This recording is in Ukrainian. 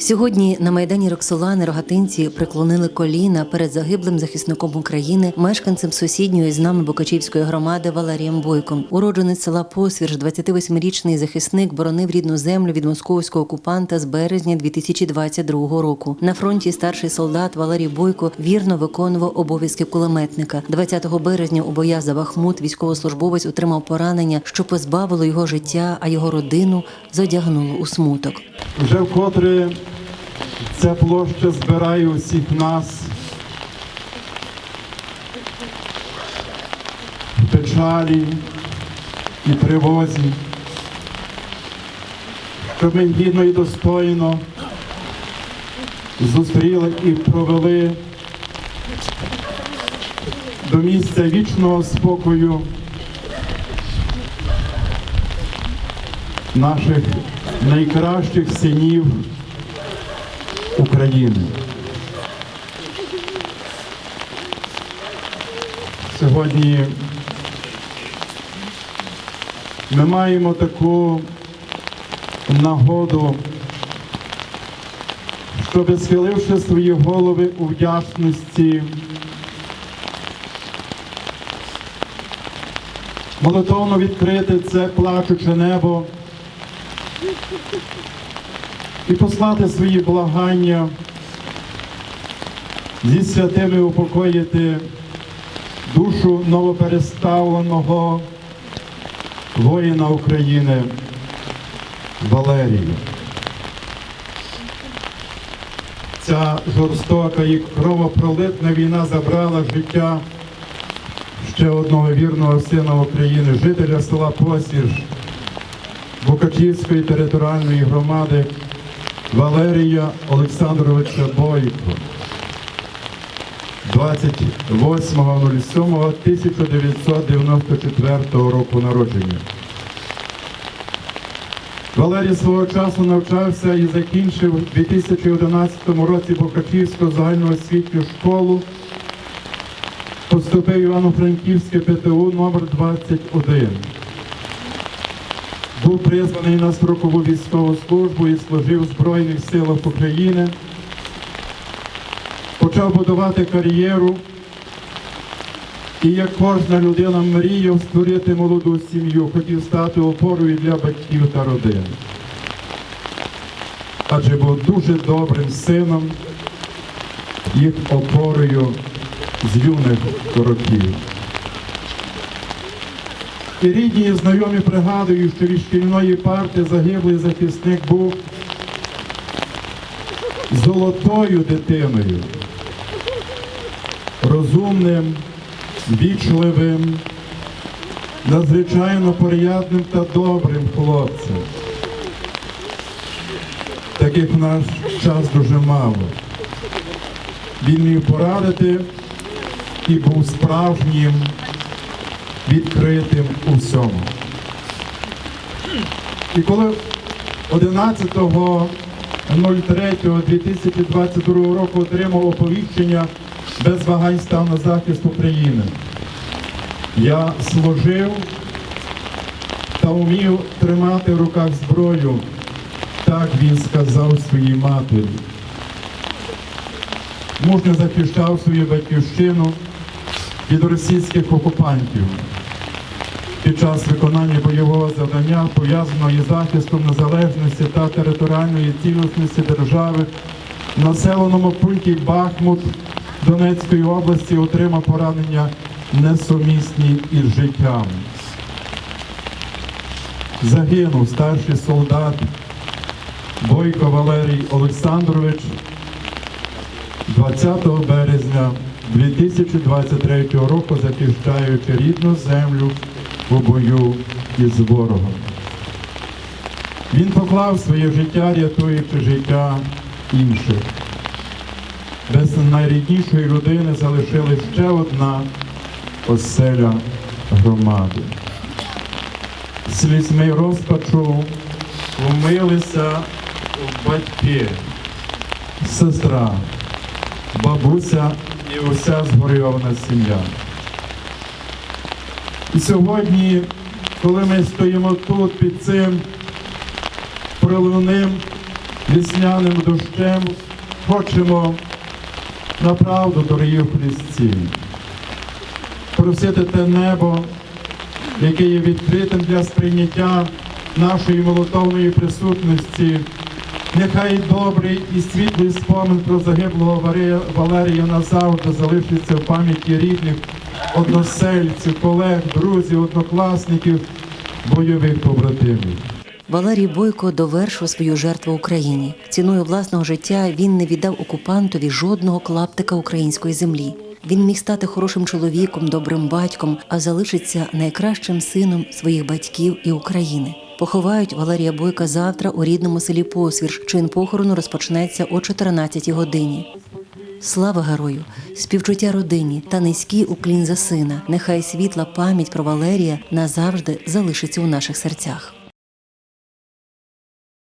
Сьогодні на майдані Роксолани рогатинці приклонили коліна перед загиблим захисником України, мешканцем сусідньої з нами Бокачівської громади Валерієм Бойком. Уродженець села Посвірж, 28-річний захисник, боронив рідну землю від московського окупанта з березня 2022 року. На фронті старший солдат Валерій Бойко вірно виконував обов'язки кулеметника. 20 березня у боях за Бахмут військовослужбовець отримав поранення, що позбавило його життя, а його родину зодягнуло у смуток. Вже вкотре ця площа збирає усіх нас. В печалі і тривозі, щоб ми гідно і достойно зустріли і провели до місця вічного спокою наших найкращих синів України. Сьогодні ми маємо таку нагоду, щоб схиливши свої голови у вдячності, молитовно відкрити це плачуче небо і послати свої благання зі святими упокоїти душу новопереставленого воїна України Валерія. Ця жорстока і кровопролитна війна забрала життя ще одного вірного сина України, жителя села Посвіж Букачівської територіальної громади Валерія Олександровича Бойко 28.07.1994 року народження. Валерій свого часу навчався і закінчив у 2011 році Букачівську загальноосвітню школу. Поступив Івано-Франківське ПТУ номер 21 був призваний на строкову військову службу і служив в Збройних силах України. Почав будувати кар'єру і як кожна людина мріяв створити молоду сім'ю, хотів стати опорою для батьків та родин. Адже був дуже добрим сином, їх опорою з юних років. Рідні знайомі пригадують, що від шкільної парти загиблий захисник був золотою дитиною, розумним, вічливим, надзвичайно порядним та добрим хлопцем. Таких в наш час дуже мало. Він міг порадити і був справжнім відкритим у всьому. І коли 11.03.2022 року отримав оповіщення без вагань став на захист України, я служив та вмів тримати в руках зброю, так він сказав своїй матері. Мужньо захищав свою батьківщину від російських окупантів під час виконання бойового завдання, пов'язаного із захистом незалежності та територіальної цілісності держави, в населеному пункті Бахмут Донецької області отримав поранення несумісні із життям. Загинув старший солдат Бойко Валерій Олександрович 20 березня 2023 року захищаючи рідну землю у бою із ворогом. Він поклав своє життя, рятуючи життя інших. Без найріднішої людини залишилась ще одна оселя громади. Слізьми розпачу вмилися батьки, сестра, бабуся і уся згорьована сім'я. І сьогодні, коли ми стоїмо тут під цим проливним вісняним дощем хочемо на правду, дорогі Христі, просити те небо, яке є відкритим для сприйняття нашої молотовної присутності. Нехай добрий і світлий спомин про загиблого Валерія назавжди залишиться в пам'яті рідних, односельців, колег, друзів, однокласників, бойових побратимів. Валерій Бойко довершив свою жертву Україні. Ціною власного життя він не віддав окупантові жодного клаптика української землі. Він міг стати хорошим чоловіком, добрим батьком, а залишиться найкращим сином своїх батьків і України. Поховають Валерія Бойка завтра у рідному селі Посвірш. Чин похорону розпочнеться о 14 годині. Слава герою, співчуття родині та низький уклін за сина. Нехай світла пам'ять про Валерія назавжди залишиться у наших серцях.